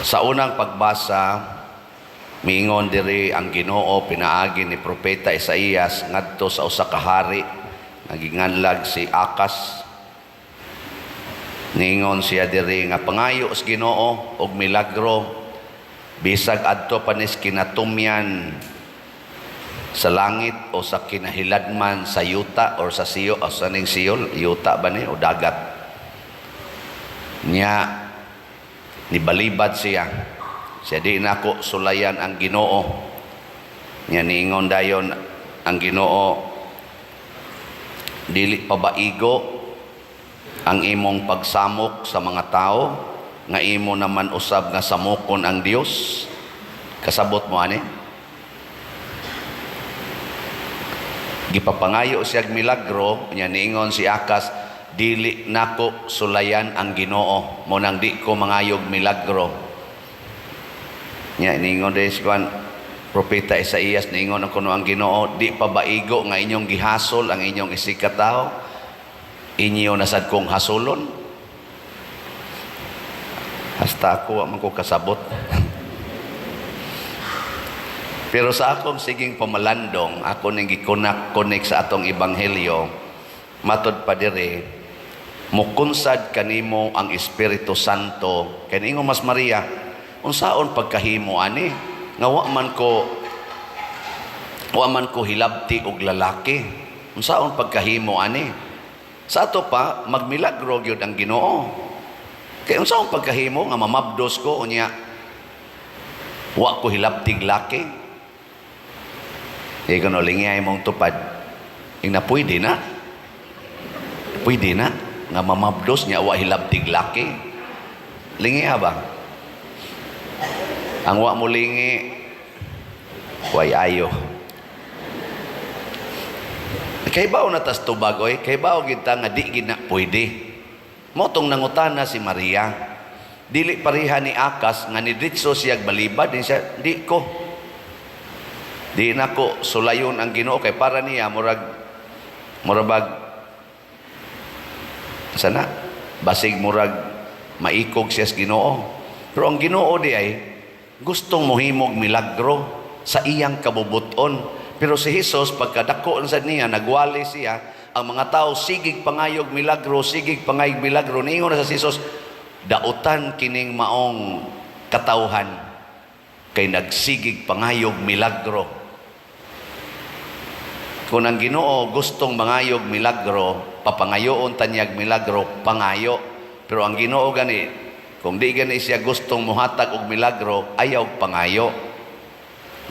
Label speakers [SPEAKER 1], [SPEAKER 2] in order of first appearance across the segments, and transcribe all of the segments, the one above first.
[SPEAKER 1] Sa unang pagbasa, miingon diri ang Ginoo pinaagi ni propeta Isaías ngadto sa usa ka hari naginganlag si Akas. Ningon siya diri nga pangayo sa Ginoo og milagro bisag adto panis kinatumyan sa langit o sa kinahiladman sa yuta or sa siyo o sa ning siyol yuta ba ni o dagat niya nibalibad siya. Siya di nako sulayan ang Ginoo. Niya niingon dayon ang Ginoo. Dili pabaigo ang imong pagsamok sa mga tao? Nga imo naman usab nga samokon ang Dios kasabot mo ani? Gipapangayo siya milagro. Nya niingon si Akas dili nako sulayan ang Ginoo. Mo nang di ko mangayog milagro. Nya niingon din si Juan propeta Isaías niingon ako no ang Ginoo di pa baigo nga inyong gihasol ang inyong isikat tao inyo nasad kong hasulon? Hasta ako wa man ko kasabot. Pero sa akong siging pamalandong, ako ning gikunak-connect sa atong ebanghelyo, matod pa dire, mukunsad kanimo ang Espiritu Santo. Kaningo mas Maria, unsaon pagkahimo ani? Nga wa man ko wa man ko hilabti og lalaki. Unsaon pagkahimo ani? Sa ato pa magmilagro gyud ang Ginoo. Kay unsaon pagkahimo nga mamabdos ko unya wa ko hilabtig laki. Kaya kung lingay mong tupad, yung na pwede na. Pwede na. Nga mamabdos niya, wa hilabtig laki. Lingi ba? Ang wa mo lingi, way ayo. Kay bao na tas tubag, oy. Kay bao kita nga di gina pwede. Motong nangutana si Maria. Dili pariha ni Akas nga ni Ditso siya balibad. Di siya, di ko. Di na ko sulayon ang Ginoo kay para niya murag murabag sana basig murag maikog siya sa Ginoo. Pero ang Ginoo di ay gustong mohimog milagro sa iyang kabubuton. Pero si Jesus pagkadako sa niya nagwali siya ang mga tao sigig pangayog milagro, sigig pangayog milagro. Niingon na sa Jesus, dautan kining maong katawhan kay nagsigig pangayog milagro. Kung ang Ginoo gustong mangayog milagro, papangayoon tanyag milagro, pangayo. Pero ang Ginoo gani, kung di gani siya gustong muhatag og milagro, ayaw pangayo.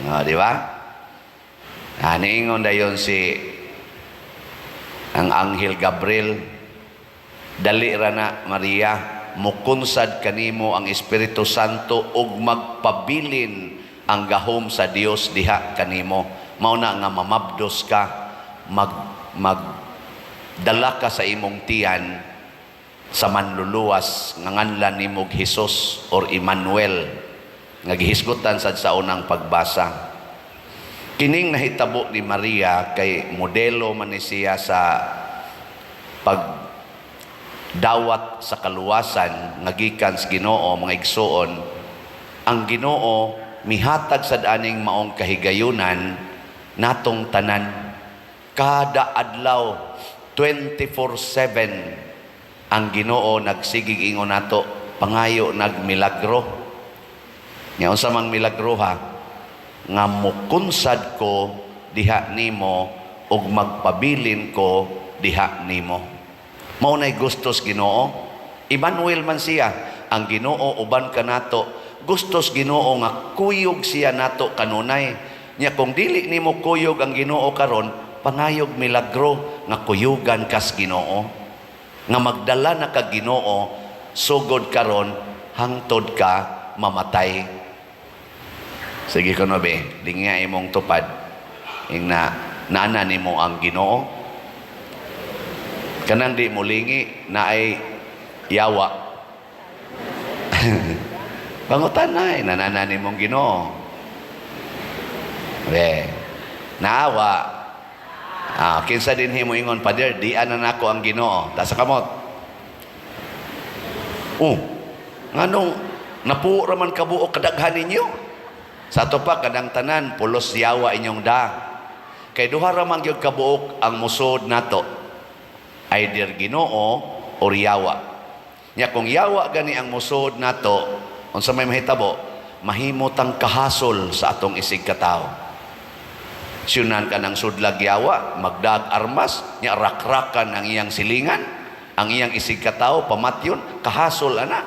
[SPEAKER 1] Nga, di ba? Ah, niingon dayon si ang anghel Gabriel, dali ra na Maria, mukunsad kanimo ang Espiritu Santo ug magpabilin ang gahom sa Dios diha kanimo mao na nga mamabdos ka mag mag dala ka sa imong tiyan sa manluluwas nga nganlan nimo Hesus or Emmanuel nga gihisgutan sad sa unang pagbasa. Kining nahitabo ni Maria kay modelo man siya sa pag dawat sa kaluwasan nga gikan sa Ginoo mga igsoon ang Ginoo mihatag sad aning maong kahigayunan natong tanan. Kada adlaw 24/7 ang Ginoo nagsigig ingon nato pangayo nagmilagro. Nya unsa mang milagro ha? Nga mukunsad ko diha nimo ug magpabilin ko diha nimo. Mao nay gustos Ginoo. Emmanuel man siya ang Ginoo uban ka nato. Gustos Ginoo nga kuyog siya nato kanunay. Nya kung dili nimo kuyog ang Ginoo karon pangayog milagro nga kuyugan kas Ginoo nga magdala na ka Ginoo sugod karon hangtod ka mamatay. Sige kuno be dinga imong tupad. Ing na naana nimo ang Ginoo. Kanang di mulingi na ay yawa. Pangutan na eh nanana nimong Ginoo. Be naawa Ah, kinsa din himo ingon pader, di ana nako ang Ginoo. Ta sa kamot. Oh. Nganong Napuo raman kabuo kadaghan ninyo. Sa ato pa kadang tanan pulos yawa inyong da. Kay duha raman gyud kabuok ang musod nato. Either Ginoo or yawa. Nya kung yawa gani ang musod nato, unsa may mahitabo, mahimot ang kahasol sa atong isig katao. Siyunan ka ng sudlag yawa, magdag armas, nya rakrakan ang iyang silingan, ang iyang isig katao, pamatyon, kahasol ana.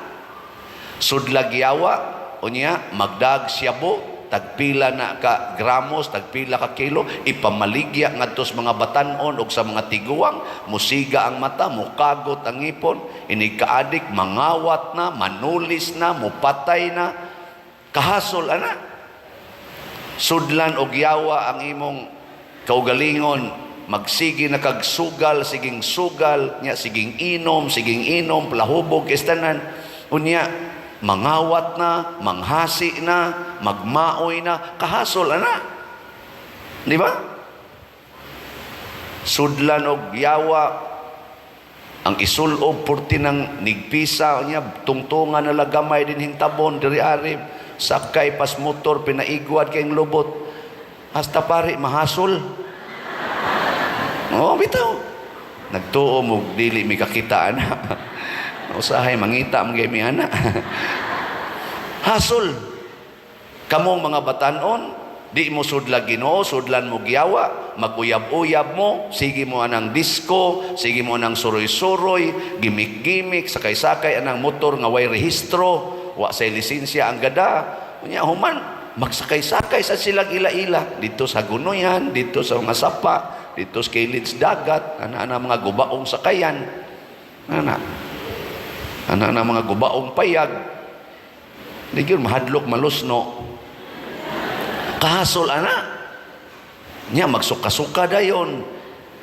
[SPEAKER 1] Sudlag yawa, unya, magdag siyabo, tagpila na ka gramos, tagpila ka kilo, ipamaligya sa mga batanon o sa mga tiguang, musiga ang mata, mukagot ang ipon, inikaadik, mangawat na, manulis na, mupatay na, kahasol ana sudlan og yawa ang imong kaugalingon. Magsigi na kag siging sugal nya siging inom siging inom plahubog istanan unya mangawat na manghasi na magmaoy na kahasol ana. Di ba? Sudlan og yawa ang isulob purti ng nigpisa niya tungtungan na lagamay din hintabon diri ari sakay pas motor pinaigwad kayong lubot. Hasta pare mahasol. Oh bitaw. Nagtuo mo dili mi kakita usahay mangita mga mi ana. Hasol. Kamong mga batanon di mo sudlag Ginoo sudlan mo giyawa maguyab-uyab mo sige mo anang disco sige mo anang suroy-suroy gimik-gimik sakay-sakay anang motor nga way rehistro wa say lisensya ang gada. Unya human magsakay-sakay sa silag ila-ila. Dito sa gunoyan dito sa mga sapa dito sa kilid sa dagat ana ana mga gubaong sakayan. Ana. Ana ana mga gubaong payag. Di gyud mahadlok malusno. Kahasol ana. Nya magsuka-suka dayon.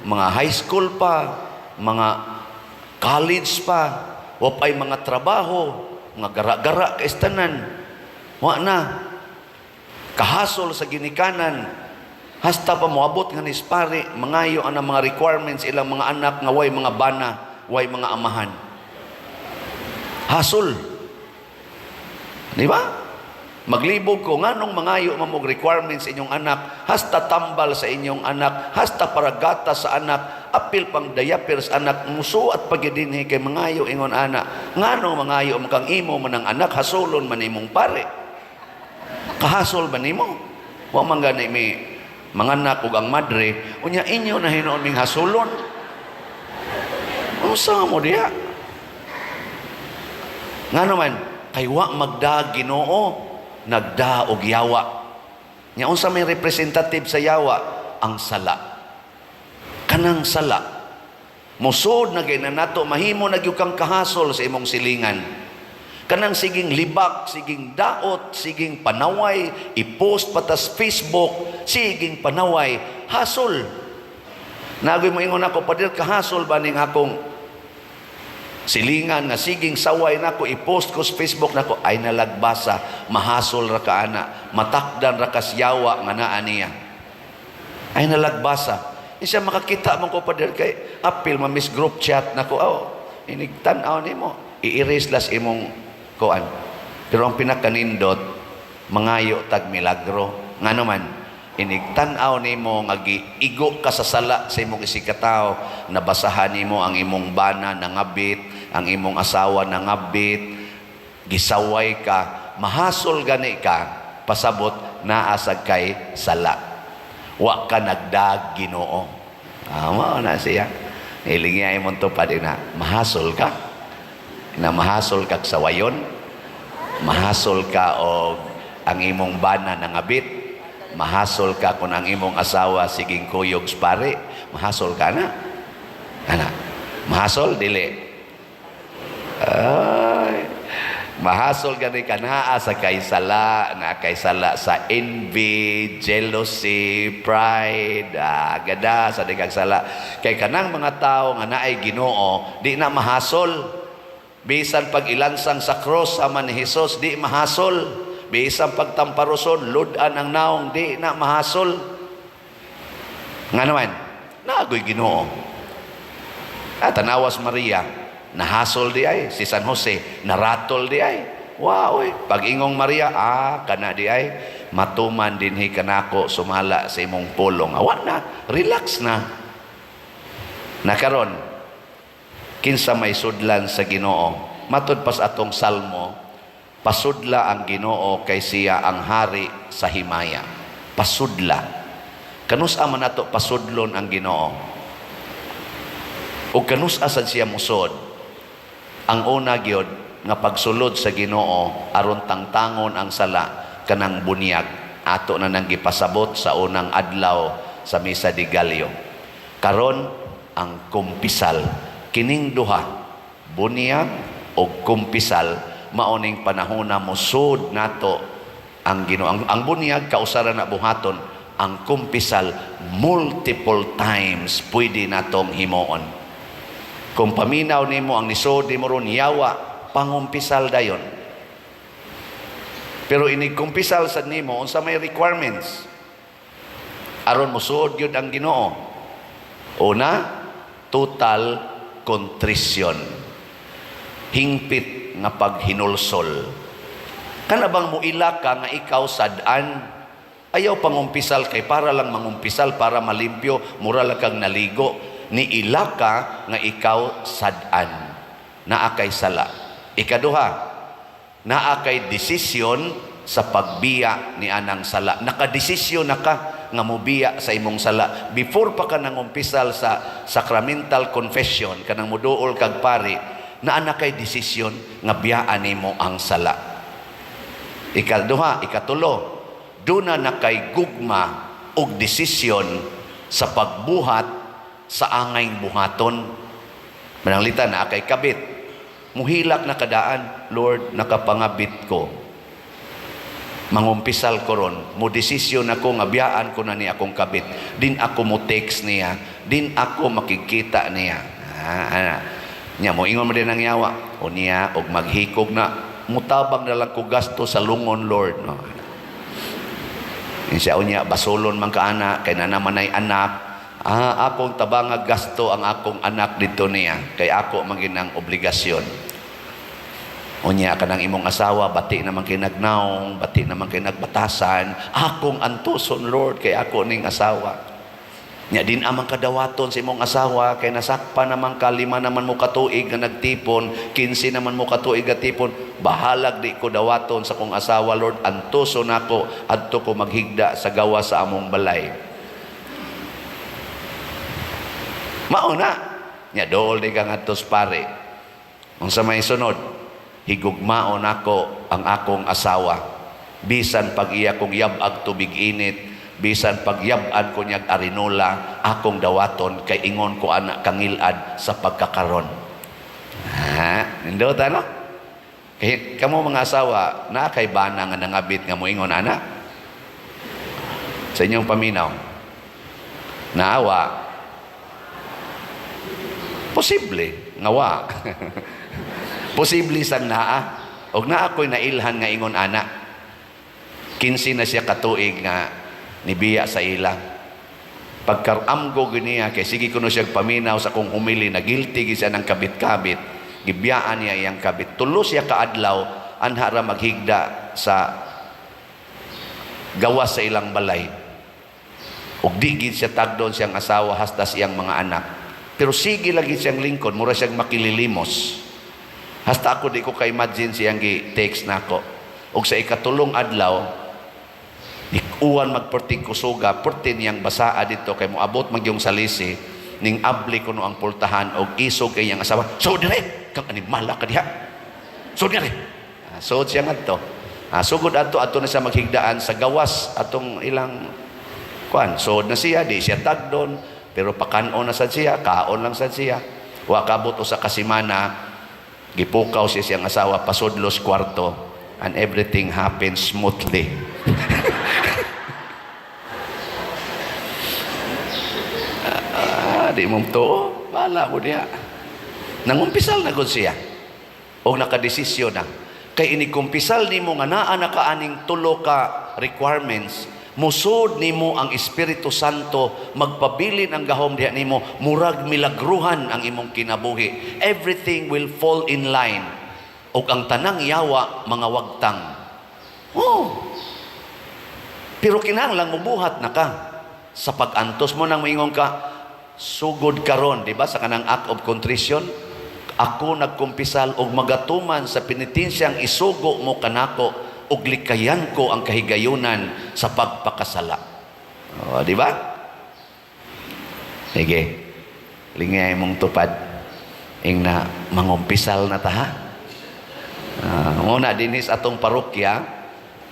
[SPEAKER 1] Mga high school pa mga college pa wapay mga trabaho mga gara-gara kaistanan wa na. Kahasol sa ginikanan. Hasta pa moabot nga nispari mangayo ang mga requirements ilang mga anak nga way mga bana way mga amahan. Hasol. Di ba? Maglibog ko nganong mangayo mamog requirements inyong anak, hasta tambal sa inyong anak, hasta paragata sa anak, apil pang diaper sa anak, muso at pagidinhi kay mangayo ingon anak. Nganong mangayo mo kang imo man ang anak, hasolon man imong pare. Kahasol ba nimo? Wa man gani mi manganak ug ang madre, unya inyo na hinuon ming hasolon. Unsa mo diha? Ngano man, kay wa magda Ginoo nagda og yawa. Nya unsa may representative sa yawa? Ang sala. Kanang sala. Musod na gay na nato mahimo na gyud kang kahasol sa imong silingan. Kanang siging libak, siging daot, siging panaway, i-post patas Facebook, siging panaway, hasol. Nagoy mo ingon ako, padir kahasol ba ning akong silingan nga siging saway nako i-post ko sa Facebook nako ay nalagbasa mahasol ra ka ana matakdan ra kas yawa nga naa niya ay nalagbasa isa makakita man ko pader kay apil ma miss group chat nako oh inigtan-aw nimo i-erase las imong kuan. Pero ang pinakanindot mangayo tag milagro. Nga naman inigtan-aw nimo nga giigo ka sa sala sa imong isikataw. Nabasahan nimo ang imong bana nangabit ang imong asawa nangabit gisaway ka mahasol gani ka pasabot naa sa kay sala wa ka nagdag Ginoo. Ama na siya? Ilingay mo to na mahasol ka. Na mahasol kag sawayon mahasol ka og ang imong bana nangabit mahasol ka kung ang imong asawa siging kuyog pare. Mahasol ka na. Ana mahasol dili. Ay mahasol gani ka naa sa kaysala na kaysala sa envy jealousy pride. Ah, gada sa digang sala. Kay kanang mga tao nga naay Ginoo di na mahasol. Bisan pag ilansang sa cross sama ni Hesus di mahasol. Bisang pagtamparoson, ludan ang naong, di na mahasol. Nga naman, nagoy ginoo. At tanawas Maria, nahasol di ay. Si San Jose, naratol di ay. Wow, oy. Pag ingong Maria, ah, kana di ay, matuman dinhi kanako sumala sa imong pulong. Awa na, relax na. Nakaron, kinsa may sudlan sa Ginoo. Matod pas atong salmo, pasudla ang Ginoo kay siya ang hari sa himaya. Pasudla. Kanus man nato pasudlon ang Ginoo. O kanus asad siya musod. Ang una gyud nga pagsulod sa Ginoo aron tangtangon ang sala kanang bunyag ato na nang gipasabot sa unang adlaw sa misa di Gallo. Karon ang kumpisal kining duha bunyag o kumpisal maoning panahon na musud nato ang Ginoo. Ang, ang bunyag kausaran na buhaton ang kumpisal multiple times pwede natong himuon. Kung paminaw nimo ang nisod nimo ron yawa pangumpisal dayon. Pero ini kumpisal sa nimo unsa may requirements. Aron musud gyud ang Ginoo. Una, total contrition. Hingpit nga paghinulsol. Kana bang muila nga ikaw sadaan ayaw pangumpisal kay para lang mangumpisal para malimpyo mura lang kang naligo ni ila ka nga ikaw sadan. Naa kay sala. Ikaduha naa kay desisyon sa pagbiya ni anang sala. Nakadesisyon na ka nga mubiya sa imong sala. Before pa ka nangumpisal sa sacramental confession kanang muduol kag pari na kay desisyon nga biyaan nimo ang sala. Ikaduha ikatulo duna na kay gugma og desisyon sa pagbuhat sa angayng buhaton. Mananglita na kay kabit. Muhilak na kadaan, Lord, nakapangabit ko. Mangumpisal ko ron. Mo ako nga ko na ni akong kabit. Din ako mo text niya. Din ako makikita niya. Ah, ana. Nya mo ingon mo din ang yawa. O niya, og maghikog na. Mutabang na lang ko gasto sa lungon, Lord. No? Siya unya, basolon man ka anak, kay na naman ay anak, Ah, akong tabanga gasto ang akong anak dito niya. Kay ako maginang obligasyon. Unya ka ng imong asawa, bati naman kinagnaong, bati naman kinagbatasan. Akong antuson, Lord, kay ako ning asawa. Nya din amang kadawaton sa imong asawa, kay nasakpa naman ka, lima naman mo katuig nga nagtipon, kinsi naman mo katuig nga tipon, bahalag di ko dawaton sa kong asawa, Lord, antuson ako, adto ko maghigda sa gawa sa among balay. Mauna, nya dool di ka ngadtos pare. Unsa may sunod, higugmaon ako ang akong asawa. Bisan pag iya kong yabag tubig init, bisan pag yabad ko niyag arinola, akong dawaton kay ingon ko anak kangilad sa pagkakaron. Ha? Nindot ano? Kay kamo mga asawa, na kay bana nga nangabit nga mo ingon anak. Sa inyong paminaw. Naawa, Posible, ngawa. Posible sang naa. Og naa ko'y nailhan nga ingon ana. Kinsi na siya katuig nga nibiya sa ila. Pagkaramgo giniya kay sige kuno siya paminaw sa kung humili na guilty siya ng kabit-kabit. Gibiyaan niya iyang kabit. Tulo siya kaadlaw anhara maghigda sa gawas sa ilang balay. Ug di gid siya tagdon siyang asawa hasta siyang mga anak. Pero sige lagi siyang lingkod, mura siyang makililimos. Hasta ako di ko ka-imagine siyang gi-text na ako. O sa ikatulong adlaw, ikuan magpertig kusuga, perti niyang basaa dito, kay moabot magyong salisi, ning abli ko no ang pultahan, o isog kay niyang asawa, so dire, kang animala ka diha. So dire. Ah, So siya nga to. Ah, sugod ato ato na siya maghigdaan sa gawas atong ilang kuan. So na siya, di siya tagdon, pero pakanon na sad siya, kaon lang sad siya. Wa kabot sa kasimana, gipukaw siya siyang asawa, pasudlos kwarto, and everything happens smoothly. ah, di mong to, bala ko diya. Nangumpisal na gud siya. O nakadesisyon na. Kay inikumpisal nimo nga naa na kaaning tulo ka requirements musod nimo ang Espiritu Santo magpabilin ang gahom diha nimo murag milagruhan ang imong kinabuhi everything will fall in line o ang tanang yawa mga wagtang. Oh. Pero kinahanglan mubuhat na ka. Sa pag-antos mo nang moingon ka, sugod karon, di ba sa kanang act of contrition, ako nagkumpisal og magatuman sa penitensyang isugo mo kanako ug likayan ko ang kahigayunan sa pagpakasala. O, di ba? Sige. Lingay mong tupad. Ing na mangumpisal na ta ha. Ah, muna dinis atong parokya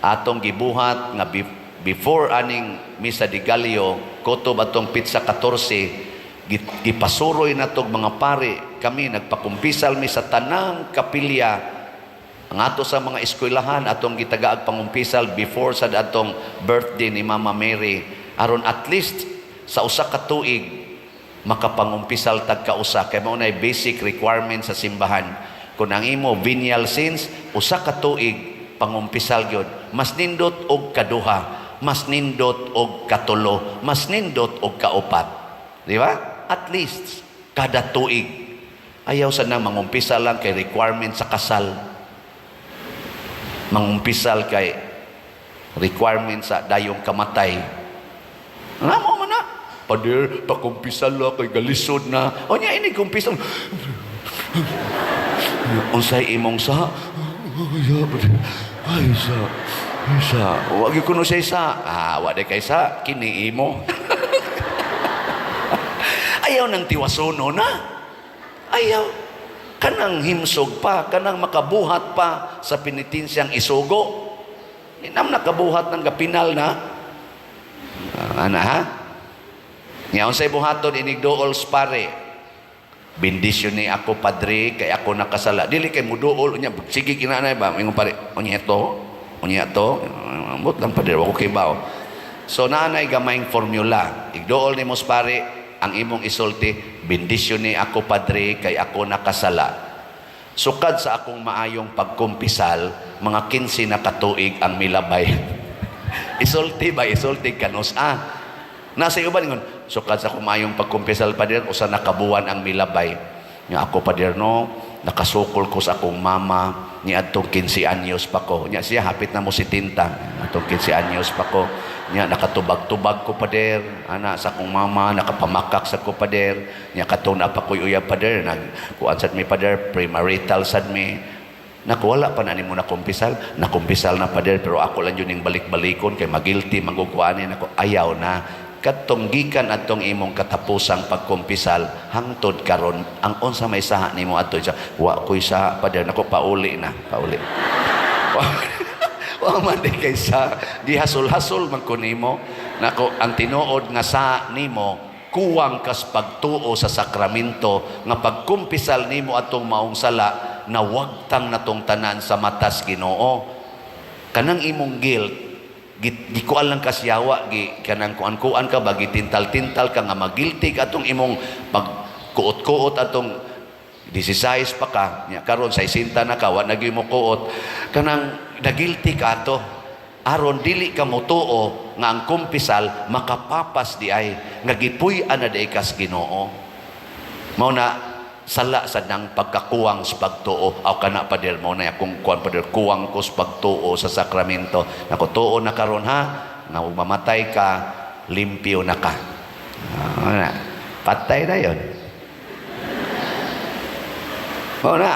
[SPEAKER 1] atong gibuhat nga before aning misa de Gallo kutob atong pitsa 14 gi- gipasuroy natog mga pare kami nagpakumpisal mi sa tanang kapilya ang ato sa mga eskwelahan atong gitagaag pangumpisal before sa atong birthday ni Mama Mary aron at least sa usa ka tuig makapangumpisal tag kausa. Kay mao nay basic requirement sa simbahan. Kung ang imo venial sins usa ka tuig pangumpisal gyud. Mas nindot og kaduha mas nindot og katulo mas nindot og kaupat. Di ba? At least kada tuig. Ayaw sa na mangumpisal lang kay requirement sa kasal mangumpisal kay requirement sa dayong kamatay. Ano mo na. Pader pakumpisal la kay galisod na. O niya ini kumpisal unsay imong sa? Ay sa ay sa. Wag gyud kuno sa. Ah wa day kay sa. Kini imo. Ayaw nang tiwasono na? Ayaw kanang himsog pa, kanang makabuhat pa sa penitensyang isugo. Inam nakabuhat ng kapinal na. Ah, ana ha? Ngayon sa buhaton inigdool pare. Bendisyon ni ako padre kay ako nakasala. Dili kay muduol niya sige kinanay ba ingon pare. Unya to, unya to. Ambot lang padre ako kay bao. So naanay gamayng formula. Igdool ni mos pare ang imong isulti, bendisyon ni ako padre kay ako nakasala. Sukad sa akong maayong pagkumpisal, mga 15 na katuig ang milabay. isulti ba? Isulti kanus. Ah, nasa iban ngon, sukad sa akong maayong pagkumpisal pader, usa nakabuan ang milabay. Nga ako pader no, nakasukol ko sa akong mama, ni atong 15 anyos pa ko. Nya siya hapit na mo si tinta. Atong 15 anyos pa ko. Nya nakatubag-tubag ko pader. Ana sa akong mama nakapamakak sa ko pader. Nya katong na pa ko uyab pader. Nag kuan sad mi pader premarital sad mi. Naku, wala pa na ni mo nakumpisal. Nakumpisal na pader pero ako lang yun yung balik-balikon kay magilty, magukuanin ako. Ayaw na katong gikan atong imong katapusang pagkumpisal hangtod karon ang unsa may saha nimo ato sa wa koy saha pader nako pauli na pauli wa man di kay sa di hasol-hasol man ko nimo. Nako ang tinuod nga sa nimo kuwang kas pagtuo sa sakramento nga pagkumpisal nimo atong maong sala na wagtang natong tanan sa matas Ginoo. Kanang imong guilt gi- gikuan lang kasyawa gi kanang kuan-kuan ka bagi tintal-tintal ka nga magilty ka atong imong pagkuot-kuot atong 16 pa ka. Nya karon sa 60 na ka wa na mo kuot. Kanang nagilty ka ato aron dili ka motuo nga ang kumpisal makapapas di ay nga gipuy-an na di kas Ginoo. Mao na sala sa nang pagkakuwang sa pagtuo. Aw kana pa der mo na akong kuan pa kuwang ko sa pagtuo sa sakramento. Nako tuo na karon ha? Ug mamatay ka limpyo na ka. Na. Patay na yon Mao na.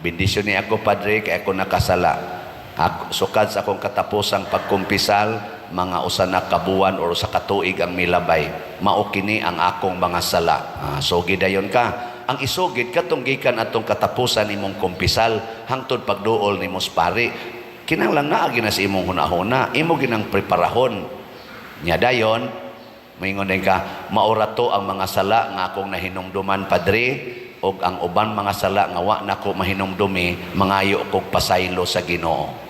[SPEAKER 1] Bendisyon ni ako padre kay ako nakasala ako, sukad sa akong katapusang pagkumpisal mga usa na kabuan or sa katuig ang milabay. Mao kini ang akong mga sala. Ah, so gidayon ka. Ang isugid katong gikan atong katapusan imong kumpisal hangtod pagduol nimo pari kinahanglan naa gina sa imong hunahuna. Imo ginang preparahon. Nya dayon moingon ka maurato ang mga sala nga akong nahinumduman padre og ang uban mga sala nga wa nako mahinumdumi mangayo kog pasaylo sa Ginoo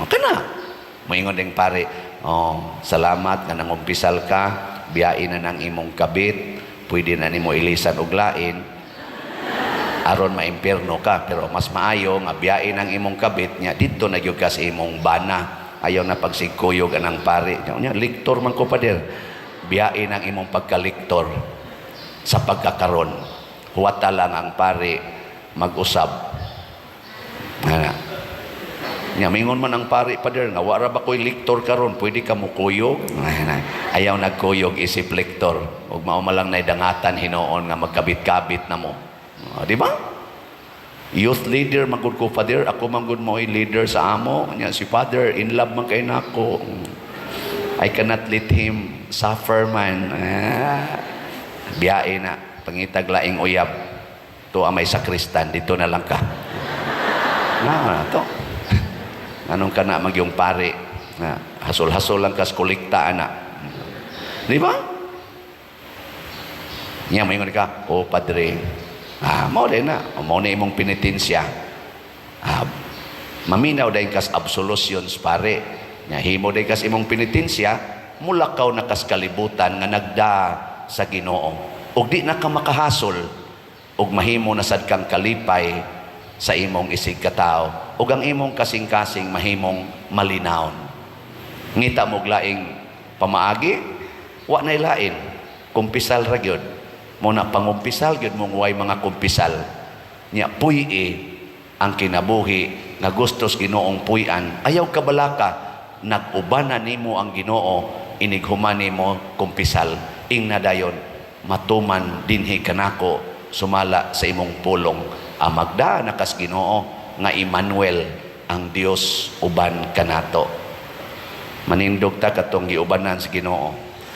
[SPEAKER 1] okay na. Moingon din pare oh salamat nga nangumpisal ka. Biyain na ng imong kabit. Pwede na nimo ilisan og lain. Aron maimpierno ka pero mas maayo nga biyain ang imong kabit nya didto na gyud ka sa imong bana. Ayaw na pagsigkuyog anang pare. Nya liktor man ko pader. Biyain ang imong pagkaliktor sa pagkakaron huwata lang ang pare mag-usab. Ha Nya mingon man ang pari pader nga wara ba koy lektor karon pwede ka mo kuyog. Ayaw nagkuyog isip lektor ug mao malang nay dangatan hinoon nga magkabit-kabit na mo. Ah, di ba? Youth leader magud ko father, ako man gud mo leader sa amo. Nya si father in love man kay nako. I cannot let him suffer man. Ah, biyae na pangitag laing uyab. To ang may sakristan dito na lang ka. Na, to. Anong ka na magyong pare? Na, hasol-hasol lang kas kolekta ana. Di ba? Niya may ka, o padre, ah, mo din na, mo na imong penitensya. Ah, maminaw dahil kas absolutions pare. Nya himo dahil kas imong penitensya, mulakaw na kas kalibutan nga nagda sa Ginoo. Ug di na ka makahasol, ug mahimo na sad kang kalipay sa imong isig katao ug ang imong kasing-kasing mahimong malinawon ngita mo laing pamaagi wa nay lain. Kumpisal ra gyud. Mo na pangumpisal gyud mong way mga kumpisal. Nya puy ang kinabuhi nga gustos Ginoong puy-an. Ayaw ka balaka nag-ubanan nimo ang Ginoo inighuman nimo kumpisal. Ing nadayon matuman dinhi kanako sumala sa imong pulong amagda nakas Ginoo nga Emmanuel ang Dios uban kanato manindog ta katong giubanan sa Ginoo